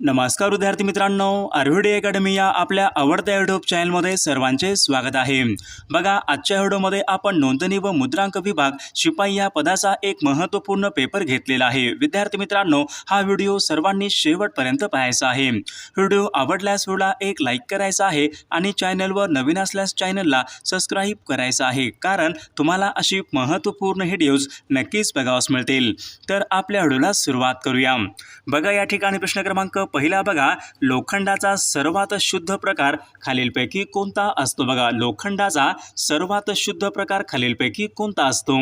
नमस्कार विद्यार्थी मित्रांनो आर्व्हिडी अकॅडमी या आपल्या आवडत्या युट्यूब चॅनलमध्ये सर्वांचे स्वागत आहे. बघा आजच्या व्हिडिओमध्ये आपण नोंदणी व मुद्रांक विभाग शिपाई या पदाचा एक महत्त्वपूर्ण पेपर घेतलेला आहे. विद्यार्थी मित्रांनो हा व्हिडिओ सर्वांनी शेवटपर्यंत पाहायचा आहे. व्हिडिओ आवडल्यास व्हिडिओला एक लाईक करायचा आहे आणि चॅनलवर नवीन असल्यास चॅनलला सबस्क्राईब करायचं आहे. कारण तुम्हाला अशी महत्त्वपूर्ण व्हिडिओज नक्कीच बघावस मिळतील. तर आपल्या व्हिडिओला सुरुवात करूया. बघा या ठिकाणी प्रश्न क्रमांक पहिला बघा लोखंडाचा सर्वात शुद्ध प्रकार खालीलपैकी कोणता असतो? बघा लोखंडाचा सर्वात शुद्ध प्रकार खालीलपैकी कोणता असतो?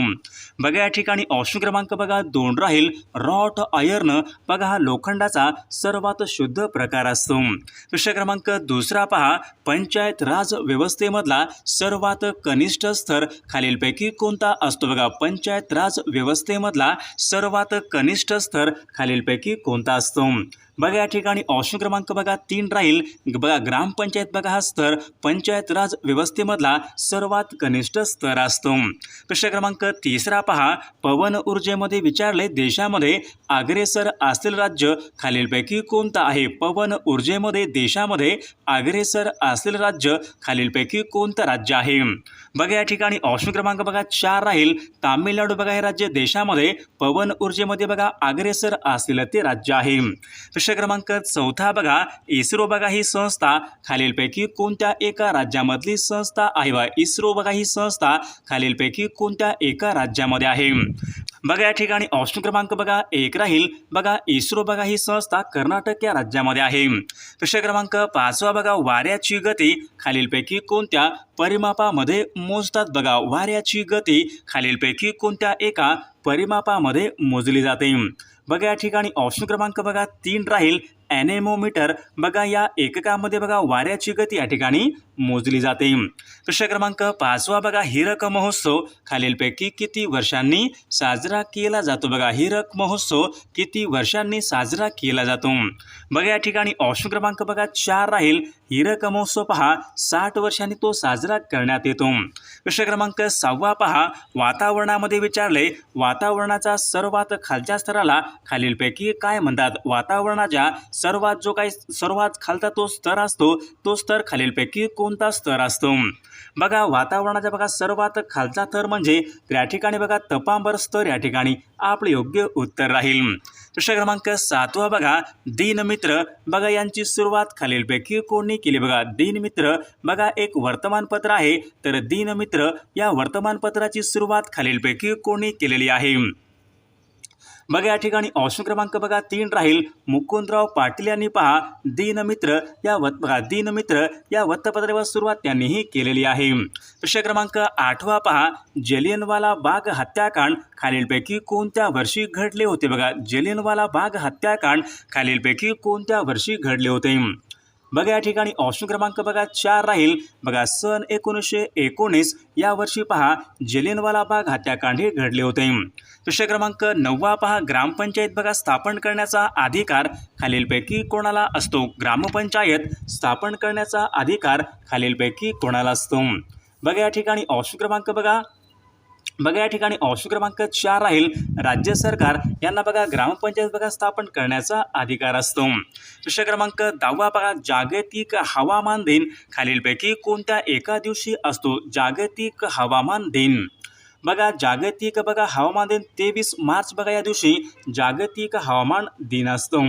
बघा या ठिकाणी ऑप्शन क्रमांक बघा दोन राहील. रॉट आयर्न बघा हा लोखंडाचा सर्वात शुद्ध प्रकार असतो. प्रश्न क्रमांक दुसरा पहा. पंचायत राज व्यवस्थेमधला सर्वात कनिष्ठ स्तर खालीलपैकी कोणता असतो? बघा पंचायत राज व्यवस्थेमधला सर्वात कनिष्ठ स्तर खालीलपैकी कोणता असतो? बघा या ठिकाणी ऑप्शन क्रमांक बघा तीन राहील. बघा ग्रामपंचायत बघा हा स्तर पंचायत राज व्यवस्थेमधला सर्वात कनिष्ठ स्तर असतो. प्रश्न क्रमांक तिसरा पहा. पवन ऊर्जेमध्ये विचारले देशामध्ये अग्रेसर असलेलं राज्य खालीलपैकी कोणतं आहे? पवन ऊर्जेमध्ये देशामध्ये अग्रेसर असलेलं राज्य खालीलपैकी कोणतं राज्य आहे? बघा या ठिकाणी ऑप्शन क्रमांक बघा चार राहील. तामिळनाडू बघा हे राज्य देशामध्ये पवन ऊर्जेमध्ये बघा अग्रेसर असलेलं ते राज्य आहे. प्रश्न क्रमांक चौथा बघा. इस्रो बघा ही संस्था. खालीलपैकी कोणत्या एका राज्यामधली संस्था आहे? बा इस्रो बघा ही संस्था. खालीलपैकी कोणत्या एका राज्यामध्ये आहे? बघा या ठिकाणी ऑप्शन क्रमांक बघा. एक राहील. बघा इस्रो बघा ही संस्था कर्नाटक या राज्यामध्ये आहे. प्रश्न क्रमांक पाचवा बघा. वाऱ्याची गती. खालीलपैकी कोणत्या परिमापामध्ये मोजतात? बघा वाऱ्याची गती. खालीलपैकी कोणत्या एका परिमापामध्ये मोजली जाते? बघा या ठिकाणी ऑप्शन क्रमांक बघा तीन राहील ॲनेमोमीटर. बघा या एककामध्ये बघा वाऱ्याची गती या ठिकाणी मोजली जाते. प्रश्न क्रमांक पाचवा बघा हिरक महोत्सव खालीलपैकी किती वर्षांनी साजरा केला जातो? बघा हिरक महोत्सव किती वर्षांनी साजरा केला जातो? बघा या ठिकाणी ऑप्शन क्रमांक बघा चार राहील. हिरक महोत्सव पहा साठ वर्षांनी तो साजरा करण्यात येतो. प्रश्न क्रमांक सहावा पहा वातावरणामध्ये विचारले वातावरणाचा सर्वात खालच्या स्तराला खालीलपैकी काय म्हणतात? वातावरणाच्या सर्वात जो काही सर्वात खालचा तो स्तर असतो तो स्तर खालीलपैकी कोणता स्तर असतो. बघा वातावरणाचा बघा सर्वात खालचा थर म्हणजे त्या ठिकाणी बघा तपांबर स्तर या ठिकाणी आपलं योग्य उत्तर राहील. प्रश्न क्रमांक सातवा बघा दिनमित्र. बघा यांची सुरुवात खालीलपैकी कोणी केली? बघा दिनमित्र. बघा एक वर्तमानपत्र आहे. तर दिनमित्र या वर्तमानपत्राची सुरुवात खालीलपैकी कोणी केलेली आहे? बघा या ठिकाणी ऑप्शन क्रमांक बघा तीन राहील. मुकुंदराव पाटील यांनी पहा दिनमित्र या वत बघा दिनमित्र या वृत्तपत्रावर सुरुवात त्यांनीही केलेली आहे. प्रश्न क्रमांक आठवा पहा जलियनवाला बाग हत्याकांड खालीलपैकी कोणत्या वर्षी घडले होते? बघा जलियनवाला बाग हत्याकांड खालीलपैकी कोणत्या वर्षी घडले होते? बघा या ठिकाणी ऑप्शन क्रमांक बघा चार राहील. बघा सन एकोणीसशे एकोणीस या वर्षी पहा जलियनवाला बाग हत्याकांड घडले होते. प्रश्न क्रमांक नववा पहा ग्रामपंचायत बघा स्थापन करण्याचा अधिकार खालीलपैकी कोणाला असतो? ग्रामपंचायत स्थापन करण्याचा अधिकार खालीलपैकी कोणाला असतो? बघा या ठिकाणी ऑप्शन क्रमांक बघा बघा या ठिकाणी ऑप्शन क्रमांक चार राहील. राज्य सरकार यांना बघा ग्रामपंचायत बघा स्थापन करण्याचा अधिकार असतो. प्रश्न क्रमांक दहावा बघा जागतिक हवामान दिन. खालीलपैकी कोणत्या एका दिवशी असतो जागतिक हवामान दिन? बघा जागतिक बघा हवामान दिन तेवीस मार्च बघा या दिवशी जागतिक हवामान दिन असतो.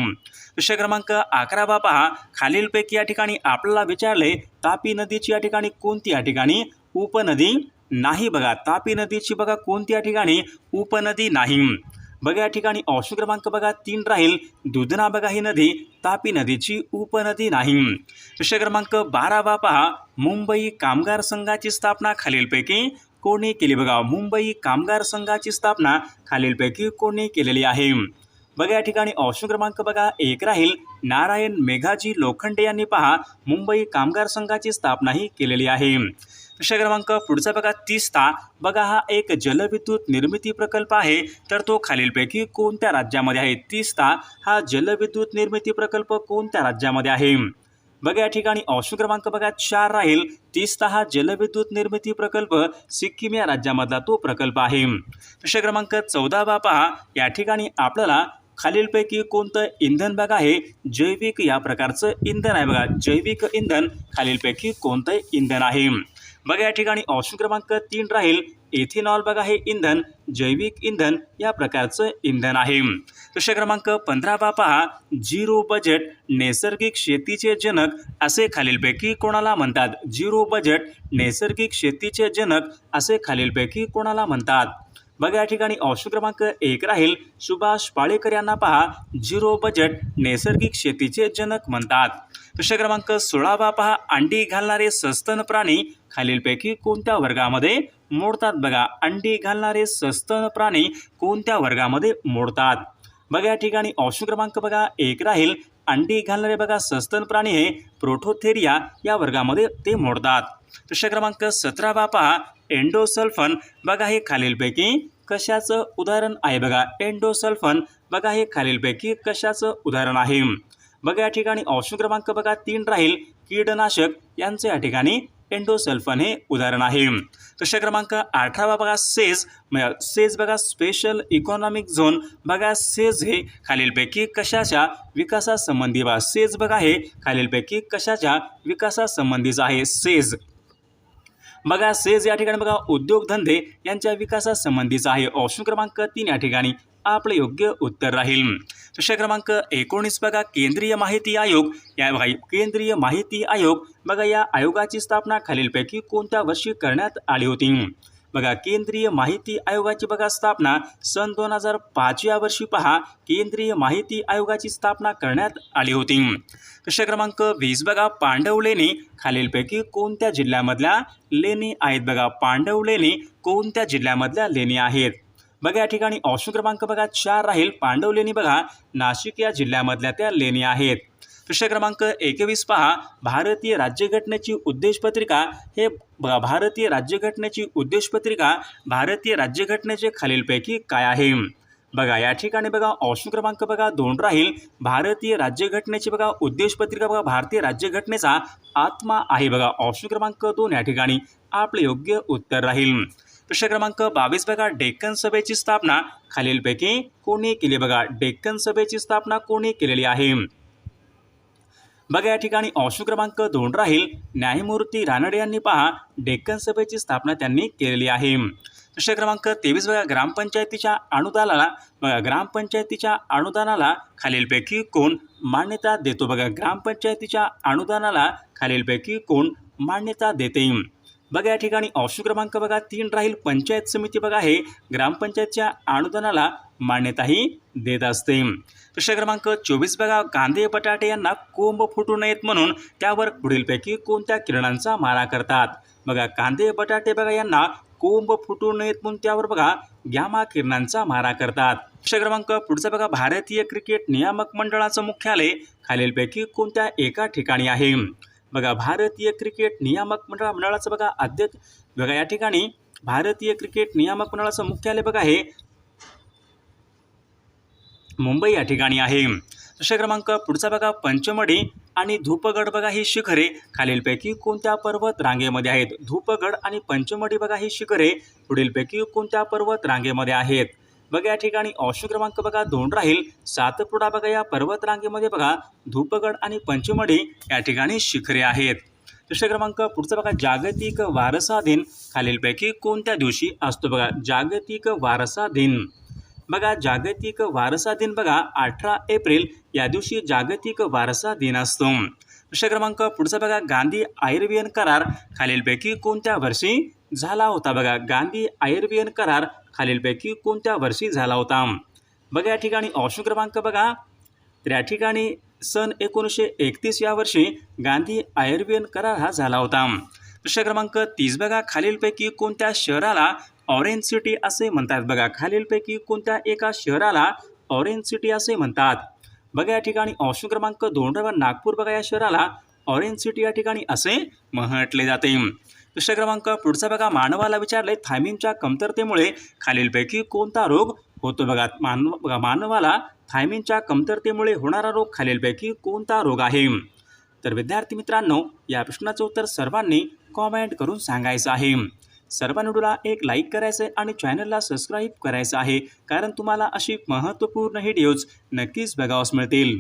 प्रश्न क्रमांक अकरा बा पहा. खालीलपैकी या ठिकाणी आपल्याला विचारले तापी नदीची या ठिकाणी कोणती? या ठिकाणी उपनदी. नाही बघा तापी नदीची बघा कोणती या ठिकाणी? उपनदी नाही. बघा या ठिकाणी ऑप्शन क्रमांक बघा तीन राहील. दुधना बघा ही नदी तापी नदीची उपनदी नाही. प्रश्न क्रमांक बारावा पहा. मुंबई कामगार संघाची स्थापना खालीलपैकी कोणी केली? बघा मुंबई कामगार संघाची स्थापना खालीलपैकी कोणी केलेली आहे? बघा या ठिकाणी ऑप्शन क्रमांक बघा एक राहील. नारायण मेघाजी लोखंडे यांनी पहा मुंबई कामगार संघाची स्थापनाही केलेली आहे. प्रश्न क्रमांक पुढचा बघा तीसता बघा हा एक जलविद्युत निर्मिती प्रकल्प आहे. तर तो खालीलपैकी कोणत्या राज्यामध्ये आहे? तीसता हा जलविद्युत निर्मिती प्रकल्प कोणत्या राज्यामध्ये आहे? बघा या ठिकाणी ऑप्शन क्रमांक बघा चार राहील. तीसता हा जलविद्युत निर्मिती प्रकल्प सिक्कीम या राज्यामधला तो प्रकल्प आहे. प्रश्न क्रमांक चौदावा पहा. या ठिकाणी आपल्याला खालीलपैकी कोणतं इंधन बघा आहे? जैविक या प्रकारचं इंधन आहे बघा. जैविक इंधन खालीलपैकी कोणतं इंधन आहे. बघा या ठिकाणी ऑप्शन क्रमांक तीन राहील. इथेनॉल बघा हे इंधन जैविक इंधन या प्रकारचं इंधन आहे. प्रश्न क्रमांक पंधरावा पहा. झिरो बजेट नैसर्गिक शेतीचे जनक असे खालीलपैकी कोणाला म्हणतात? झिरो बजेट नैसर्गिक शेतीचे जनक असे खालीलपैकी कोणाला म्हणतात? बघा या ठिकाणी ऑप्शन क्रमांक एक राहील. सुभाष पाळेकर यांना पहा झिरो बजेट नैसर्गिक शेतीचे जनक म्हणतात. प्रश्न क्रमांक सोळावा पहा अंडी घालणारे सस्तन प्राणी खालीलपैकी कोणत्या वर्गामध्ये मोडतात बघा. अंडी घालणारे सस्तन प्राणी कोणत्या वर्गामध्ये मोडतात? बघा या ठिकाणी ऑप्शन क्रमांक बघा एक राहील. अंडी घालणारे बघा सस्तन प्राणी हे प्रोटोथेरिया या वर्गामध्ये ते मोडतात. प्रश्न क्रमांक सतरावा पहा एंडोसल्फन. बघा हे खालीलपैकी कशाचं उदाहरण आहे बघा. एंडोसल्फन बघा हे खालीलपैकी कशाचं उदाहरण आहे. बघा या ठिकाणी ऑप्शन क्रमांक बघा तीन राहील. कीडनाशक यांचे या ठिकाणी एंडोसल्फन हे उदाहरण आहे. प्रश्न क्रमांक अठरावा बघा सेज. म- सेज बघा स्पेशल इकॉनॉमिक झोन बघा सेज हे खालीलपैकी कशाच्या विकासासंबंधी बघा. सेज बघा हे खालीलपैकी कशाच्या विकासासंबंधीचं आहे. सेज. बघा सेज या ठिकाणी बघा उद्योगधंदे यांच्या विकासासंबंधीचा आहे. ऑप्शन क्रमांक तीन या ठिकाणी आपलं योग्य उत्तर राहील. प्रश्न क्रमांक एकोणीस बघा केंद्रीय माहिती आयोग. या बघा केंद्रीय माहिती आयोग बघा या आयोगाची स्थापना खालीलपैकी कोणत्या वर्षी करण्यात आली होती? बघा केंद्रीय माहिती आयोगाची बघा स्थापना सन दोन हजार पाच या वर्षी पहा. केंद्रीय माहिती आयोगाची स्थापना करण्यात आली होती. प्रश्न क्रमांक वीस बघा पांडव लेणी. खालीलपैकी कोणत्या जिल्ह्यामधल्या लेणी आहेत बघा? पांडव लेणी कोणत्या जिल्ह्यामधल्या लेणी आहेत? बघा या ठिकाणी ऑप्शन क्रमांक बघा चार राहील. पांडव लेणी बघा नाशिक या जिल्ह्यामधल्या त्या लेणी आहेत. प्रश्न क्रमांक एकवीस पहा. भारतीय राज्यघटनेची उद्देशपत्रिका हे बघा भारतीय राज्यघटनेची उद्देशपत्रिका भारतीय राज्यघटनेचे खालीलपैकी काय आहे? बघा या ठिकाणी बघा ऑप्शन क्रमांक बघा दोन राहील. भारतीय राज्यघटनेची बघा उद्देशपत्रिका बघा भारतीय राज्यघटनेचा आत्मा आहे बघा. ऑप्शन क्रमांक दोन या ठिकाणी आपले योग्य उत्तर राहील. प्रश्न क्रमांक बावीस बघा डेक्कन सभेची स्थापना खालीलपैकी कोणी केली? बघा डेक्कन सभेची स्थापना कोणी केलेली आहे? बघा या ठिकाणी ऑप्शन क्रमांक दोन राहील. न्यायमूर्ती रानडे यांनी पहा डेक्कन सभेची स्थापना त्यांनी केलेली आहे. प्रश्न क्रमांक तेवीस बघा ग्रामपंचायतीच्या अनुदानाला बघा ग्रामपंचायतीच्या अनुदानाला खालीलपैकी कोण मान्यता देतो? बघा ग्रामपंचायतीच्या अनुदानाला खालीलपैकी कोण मान्यता देते? बघा या ठिकाणी ऑप्शन क्रमांक बघा तीन राहील. पंचायत समिती बघा हे ग्रामपंचायतच्या अनुदानाला मान्यताही देत असते. प्रश्न क्रमांक चोवीस बघा कांदे बटाटे यांना कोंब फुटू नयेत म्हणून त्यावर पुढीलपैकी कोणत्या किरणांचा मारा करतात? बघा कांदे बटाटे बघा यांना कोंब फुटू नयेत म्हणून त्यावर बघा ग्यामा किरणांचा मारा करतात. प्रश्न क्रमांक पुढचा बघा भारतीय क्रिकेट नियामक मंडळाचं मुख्यालय खालीलपैकी कोणत्या एका ठिकाणी आहे? बघा भारतीय क्रिकेट नियामक मंडळ मंडळाचं बघा अध्यक्ष बघा या ठिकाणी भारतीय क्रिकेट नियामक मंडळाचं मुख्यालय बघा हे मुंबई या ठिकाणी आहे. प्रश्न क्रमांक पुढचा बघा पंचमढी आणि धूपगड बघा ही शिखरे खालीलपैकी कोणत्या पर्वत रांगेमध्ये आहेत? धूपगड आणि पंचमढी बघा ही शिखरे पुढीलपैकी कोणत्या पर्वत रांगेमध्ये आहेत? बघा या ठिकाणी ऑप्शन क्रमांक बघा दोन राहील. सातपुडा बघा या पर्वतरांगेमध्ये बघा. धूपगड आणि पंचमढी या ठिकाणी शिखरे आहेत. दुसरा क्रमांक पुढचा बघा. जागतिक वारसा दिन. खालीलपैकी कोणत्या दिवशी असतो बघा? जागतिक वारसा दिन. बघा जागतिक वारसा दिन बघा अठरा एप्रिल. या दिवशी जागतिक वारसा दिन असतो. दुसरा क्रमांक पुढचा बघा. गांधी आयुर्वियन करार. खालीलपैकी कोणत्या वर्षी झाला होता बघा. गांधी आयुर्वियन करार खालीलपैकी कोणत्या वर्षी झाला होता? बघा या ठिकाणी ऑप्शन क्रमांक बघा. तर या ठिकाणी सन एकोणीसशे एकतीस या वर्षी गांधी आयर्वियन करार हा झाला होता. प्रश्न क्रमांक तीस बघा. खालीलपैकी कोणत्या शहराला ऑरेंज सिटी असे म्हणतात बघा? खालीलपैकी कोणत्या एका शहराला ऑरेंज सिटी असे म्हणतात? बघा या ठिकाणी ऑप्शन क्रमांक दोन नागपूर बघा या शहराला ऑरेंज सिटी या ठिकाणी असे म्हटले जाते. प्रश्न क्रमांक पुढचा बघा. मानवाला विचारले थायमिनच्या कमतरतेमुळे खालीलपैकी कोणता रोग होतो बघा? मानव बघा मानवाला थायमिनच्या कमतरतेमुळे होणारा रोग खालीलपैकी कोणता रोग आहे? तर विद्यार्थी मित्रांनो या प्रश्नाचं उत्तर सर्वांनी कॉमेंट करून सांगायचं आहे. सर्वांनी व्हिडिओला एक लाईक करायचं आहे आणि चॅनलला सबस्क्राईब करायचं आहे. कारण तुम्हाला अशी महत्त्वपूर्ण व्हिडिओज नक्कीच बघावयास मिळतील.